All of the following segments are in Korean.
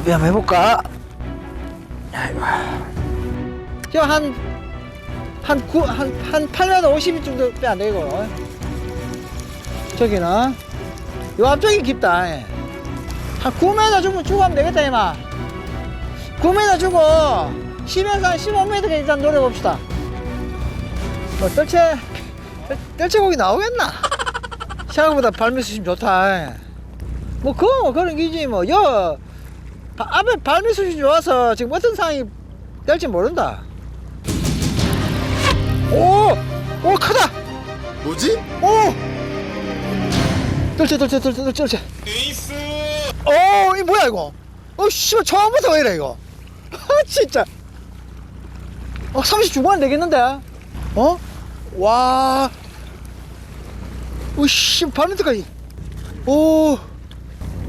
제비 한번 해볼까? 아이고. 저 한 한 구, 한, 한 8m 50인 정도 빼안 되고. 저기는. 요 앞쪽이 깊다. 예. 한 9m 주면 주고 하면 되겠다, 이마. 9m 주고, 10에서 한 15m 일단 노려봅시다. 뭐, 떨채, 떨- 떨채고기 나오겠나? 생각보다 발밑 수심 좋다. 예. 뭐, 그거 뭐 그런 기지, 뭐. 여, 바- 앞에 발밑 수심 좋아서 지금 어떤 상황이 될지 모른다. 오! 오, 크다! 뭐지? 오! 떨채, 떨채, 떨채, 떨채, 떨채. 에이스! 오, 이 뭐야, 이거? 어, 씨발, 처음부터 왜 이래, 이거? 아, 진짜. 어, 30 주고 안 되겠는데? 어? 와. 오, 씨, 발밑까지. 오.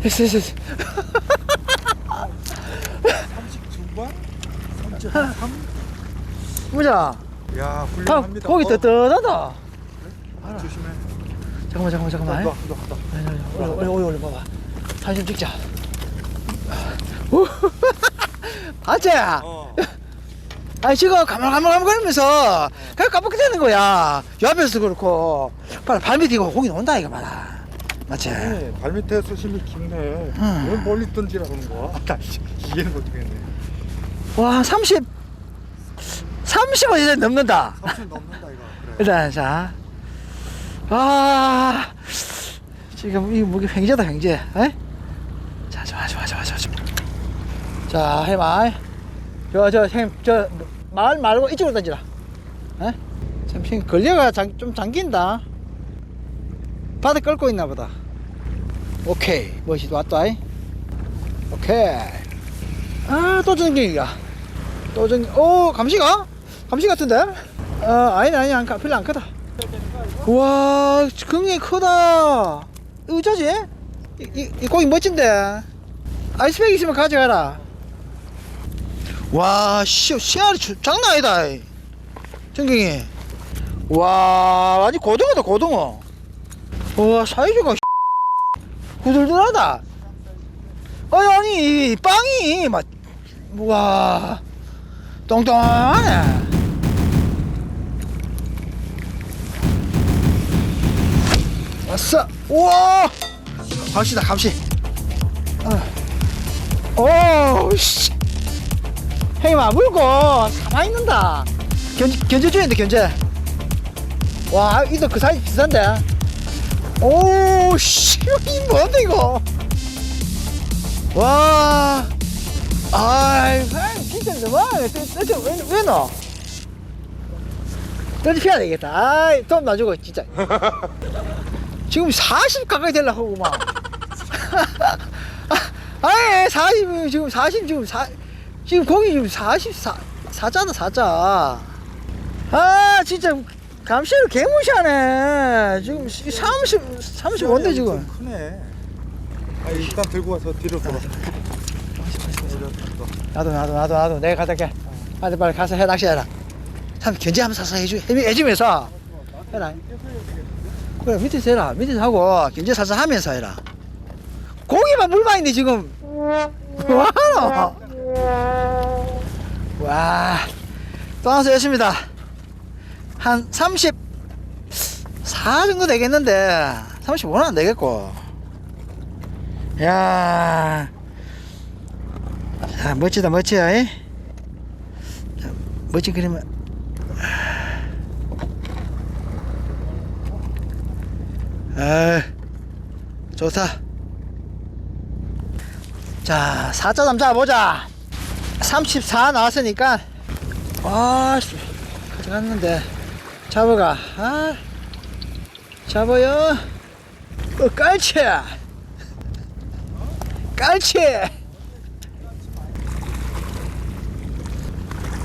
됐어, 됐어, 됐어. 중반? 보자. 야 가, 훌륭합니다. 거기 어, 뜨뜻하다. 조심해. 잠깐만, 잠깐만, 잠깐만. 너, 너, 너, 너. 올려, 올려, 올려, 올려, 봐봐. 사진 좀 찍자. 오. 봤지? 어. 아니, 지금 가물가물가물거리면서 그냥 까맣게 되는 거야. 요 앞에서 그렇고. 봐라, 발밑 이거 공이 온다, 이거 봐라. 맞지? 아니, 발밑에 수심이 깊네. 응. 왜 멀리 던지라는 거야? 나 씨, 이해는 못하겠네. 와, 30, 30은 이제 넘는다. 30 넘는다 이거. 그래. 일단, 자. 아, 지금 이 무기 횡재다, 횡재. 에? 자, 좋아, 좋아, 좋아, 좋아. 좋아. 자, 해마. 저, 저, 형, 저, 마을 말고 이쪽으로 던지라. 에? 잠시 걸려가 장, 좀 잠긴다. 바닥 끓고 있나 보다. 오케이. 멋이 왔다. 이. 오케이. 아, 또 전경이가. 또 전, 오, 감시가? 감시 같은데? 어, 아니, 안, 가- 별로 안 크다. 우와, 굉장히 크다. 어쩌지? 이, 이, 이 고기 멋진데. 아이스팩 있으면 가져가라. 와, 씨, 씨알이 주- 장난 아니다. 이. 정경이. 와, 완전 고등어다, 고등어. 우와, 사이즈가 후들들하다. 아니, 아니, 이 빵이, 막, 우와, 똥똥하네. 왔어. 우와, 감시다, 감시. 어. 오, 씨. 형님, 안 물고, 가만히 있는다. 견, 견제 중인데, 견제. 와, 이도 그 사이즈 비싼데. 오, 씨, 이 뭔데, 이거. 와, 아이, 형, 진짜 너무하네. 대체 왜, 왜 너? 떨지 피해야 되겠다. 아이, 돈 놔주고, 진짜. 지금 40 가까이 되려고 하고, 막. 아이, 40, 지금 40, 지금 4, 지금 거기 지금 44, 사자다, 사자. 아, 진짜, 감시를 개무시하네. 지금 30, 30 뭔데, 지금. 좀 크네. 아, 일단 들고 와서 뒤로 돌아. 나도 나도 나도 나도. 내가 가져게. 빨리 빨리 가서 해 낚시해라. 참 견제하면서 사서 해주 해- 해주면서. 해라. 그래 밑에서 해라. 밑에서 하고 견제 사서 하면서 해라. 고기만 물만 있네 지금. 뭐하노? 와 또 하나 했습니다 한34 정도 되겠는데 35는 안 되겠고 야 자, 멋지다, 멋지야. 이? 자, 멋진 그림을. 아, 좋다. 자, 사자 남자 보자. 34 나왔으니까. 아, 씨, 가져갔는데. 잡아가. 아, 잡아요. 어, 깔치. 깔치.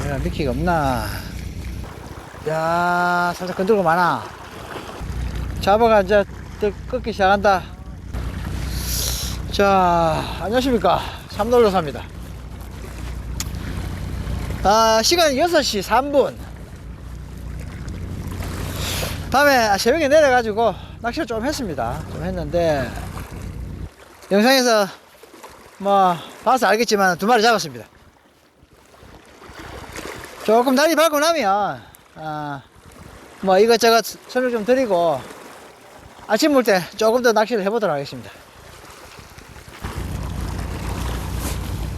내가 미키가 없나? 야, 살짝 건들고 많아. 잡아가 이제 또 꺾기 시작한다. 자, 안녕하십니까. 삼돌로사입니다. 아, 시간 6시 3분. 밤에 새벽에 내려가지고 낚시를 좀 했습니다. 좀 했는데, 영상에서 뭐 봐서 알겠지만 두 마리 잡았습니다. 조금 날이 밝고 나면 아, 뭐 이것저것 설명 좀 드리고 아침 물 때 조금 더 낚시를 해보도록 하겠습니다.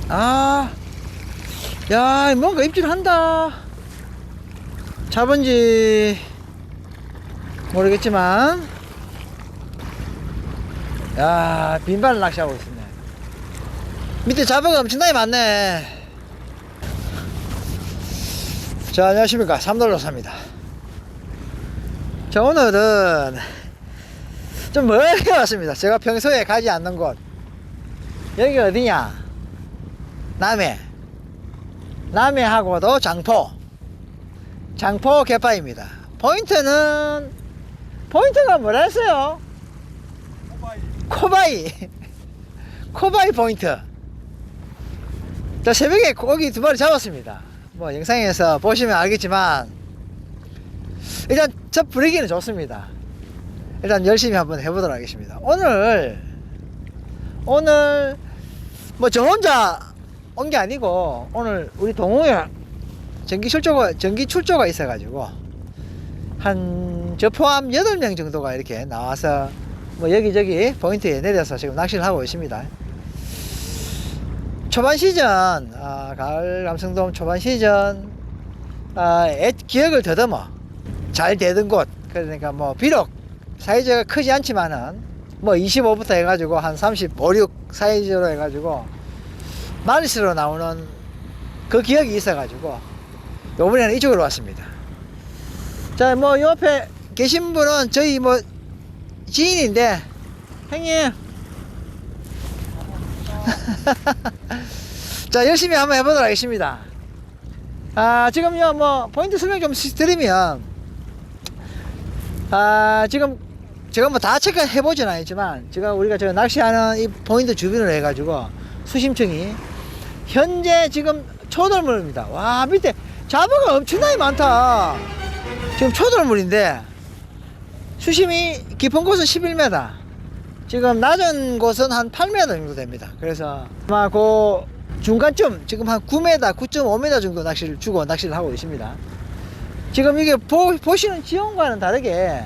아, 야 뭔가 입질한다. 잡은 지 모르겠지만 야 빈발 낚시하고 있습니다. 밑에 자바가 엄청나게 많네. 자, 안녕하십니까. 삼돌로사입니다. 자, 오늘은 좀 멀리 왔습니다. 제가 평소에 가지 않는 곳. 여기 어디냐? 남해. 남해하고도 장포. 장포 개파입니다. 포인트는, 포인트가 뭐라 했어요? 코바이. 코바이 포인트. 자, 새벽에 고기 두 마리 잡았습니다. 뭐, 영상에서 보시면 알겠지만, 일단 저 분위기는 좋습니다. 일단 열심히 한번 해보도록 하겠습니다. 오늘, 오늘, 뭐, 저 혼자 온 게 아니고, 오늘 우리 동호회 전기 출조가, 전기 출조가 있어가지고, 한, 저 포함 8명 정도가 이렇게 나와서, 뭐, 여기저기 포인트에 내려서 지금 낚시를 하고 있습니다. 초반 시즌, 아, 가을 감성돔 초반 시즌, 아, 애, 기억을 더듬어 잘 되던 곳. 그러니까 뭐, 비록 사이즈가 크지 않지만은, 뭐 25부터 해가지고 한 35, 6 사이즈로 해가지고, 마리스로 나오는 그 기억이 있어가지고, 요번에는 이쪽으로 왔습니다. 자, 뭐, 옆에 계신 분은 저희 뭐, 지인인데, 형님, 자 열심히 한번 해보도록 하겠습니다. 아 지금요 뭐 포인트 설명 좀 드리면 아 지금 제가 뭐 다 체크해 보진 않았지만 제가 우리가 저 낚시하는 이 포인트 주변으로 해가지고 수심층이 현재 지금 초돌물입니다. 와 밑에 자부가 엄청나게 많다. 지금 초돌물인데 수심이 깊은 곳은 11m 지금 낮은 곳은 한 8m 정도 됩니다. 그래서 아마 그 중간쯤 지금 한 9m, 9.5m 정도 낚시를 주고 낚시를 하고 있습니다. 지금 이게 보, 보시는 지형과는 다르게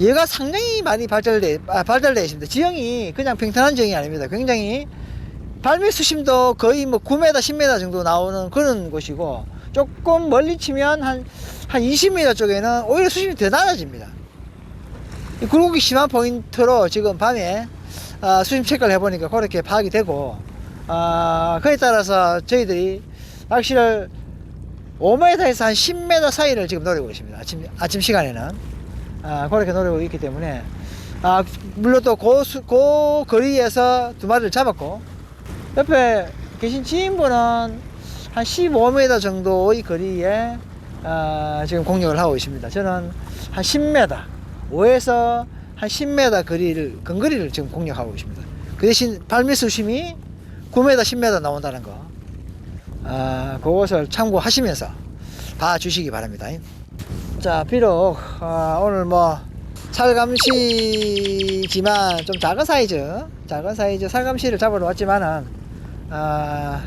얘가 상당히 많이 발달돼, 아, 발달되어 있습니다. 지형이 그냥 평탄한 지형이 아닙니다. 굉장히 발밑 수심도 거의 뭐 9m, 10m 정도 나오는 그런 곳이고 조금 멀리 치면 한, 한 20m 쪽에는 오히려 수심이 더 낮아집니다. 이 굴곡이 심한 포인트로 지금 밤에 아, 수심 체크를 해보니까 그렇게 파악이 되고 아, 그에 따라서 저희들이 낚시를 5m에서 한 10m 사이를 지금 노리고 있습니다. 아침, 아침 시간에는. 아, 그렇게 노리고 있기 때문에 아, 물론 또 그, 수, 그 거리에서 두 마리를 잡았고 옆에 계신 지인분은 한 15m 정도의 거리에 아, 지금 공격을 하고 있습니다. 저는 한 10m 5에서 한 10m 거리를 근거리를 지금 공략하고 있습니다. 그 대신 발밑 수심이 9m, 10m 나온다는 거, 아, 그것을 참고하시면서 봐주시기 바랍니다. 자, 비록 아, 오늘 뭐 살감시지만 좀 작은 사이즈, 작은 사이즈 살감시를 잡으러 왔지만은 아,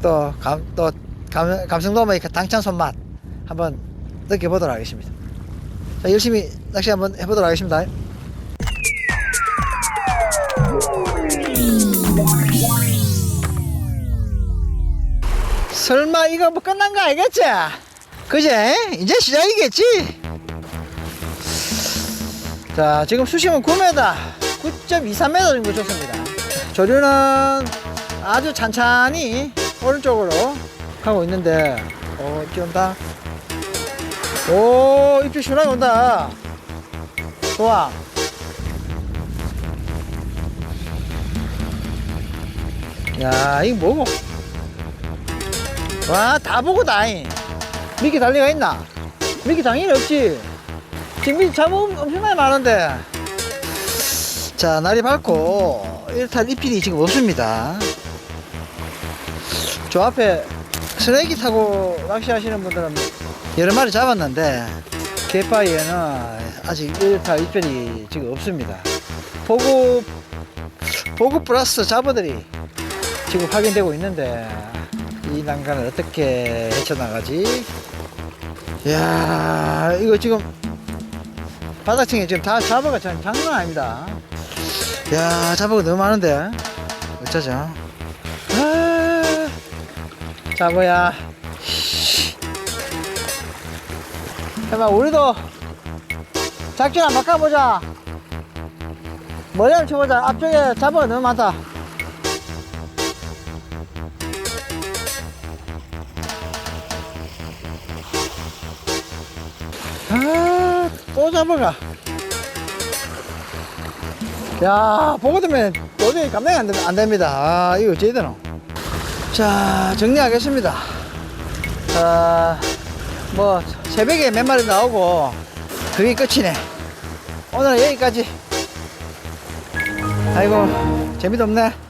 또 감, 또 감, 감성돔의 그 당찬 손맛 한번 느껴보도록 하겠습니다. 자, 열심히 낚시 한번 해보도록 하겠습니다. 설마 이거 뭐 끝난 거 알겠지? 그제? 이제 시작이겠지? 자, 지금 수심은 9m, 9.23m 정도 좋습니다. 조류는 아주 찬찬히 오른쪽으로 가고 있는데, 어, 온다. 오, 입질 시원하게 온다. 좋아. 야, 이거 뭐고? 와, 다 보고 다잉. 미끼 달리가 있나? 미끼 당연히 없지. 지금 미끼 잡음 엄청나게 많은데. 자, 날이 밝고, 일단 입질이 지금 없습니다. 저 앞에 쓰레기 타고 낚시하시는 분들은 여러 마리 잡았는데, 개파이에는 아직 일타 입질이 지금 없습니다. 보급, 보급 플러스 잡어들이 지금 확인되고 있는데 이 난간을 어떻게 헤쳐나가지? 이야 이거 지금 바닥층에 지금 다 잡아가 장- 장난 아닙니다. 야 잡아가 너무 많은데 어쩌죠? 아, 잡아야. 해봐 우리도 작전 한번 바꿔보자. 머리 한번 쳐보자. 앞쪽에 잡아가 너무 많다. 아, 또 잡아가. 야, 보고 들면 도저히 감당이 안, 됩- 안 됩니다. 아, 이거 어찌 되노? 자, 정리하겠습니다. 아, 뭐, 새벽에 몇 마리 나오고, 그게 끝이네. 오늘은 여기까지. 아이고, 재미도 없네.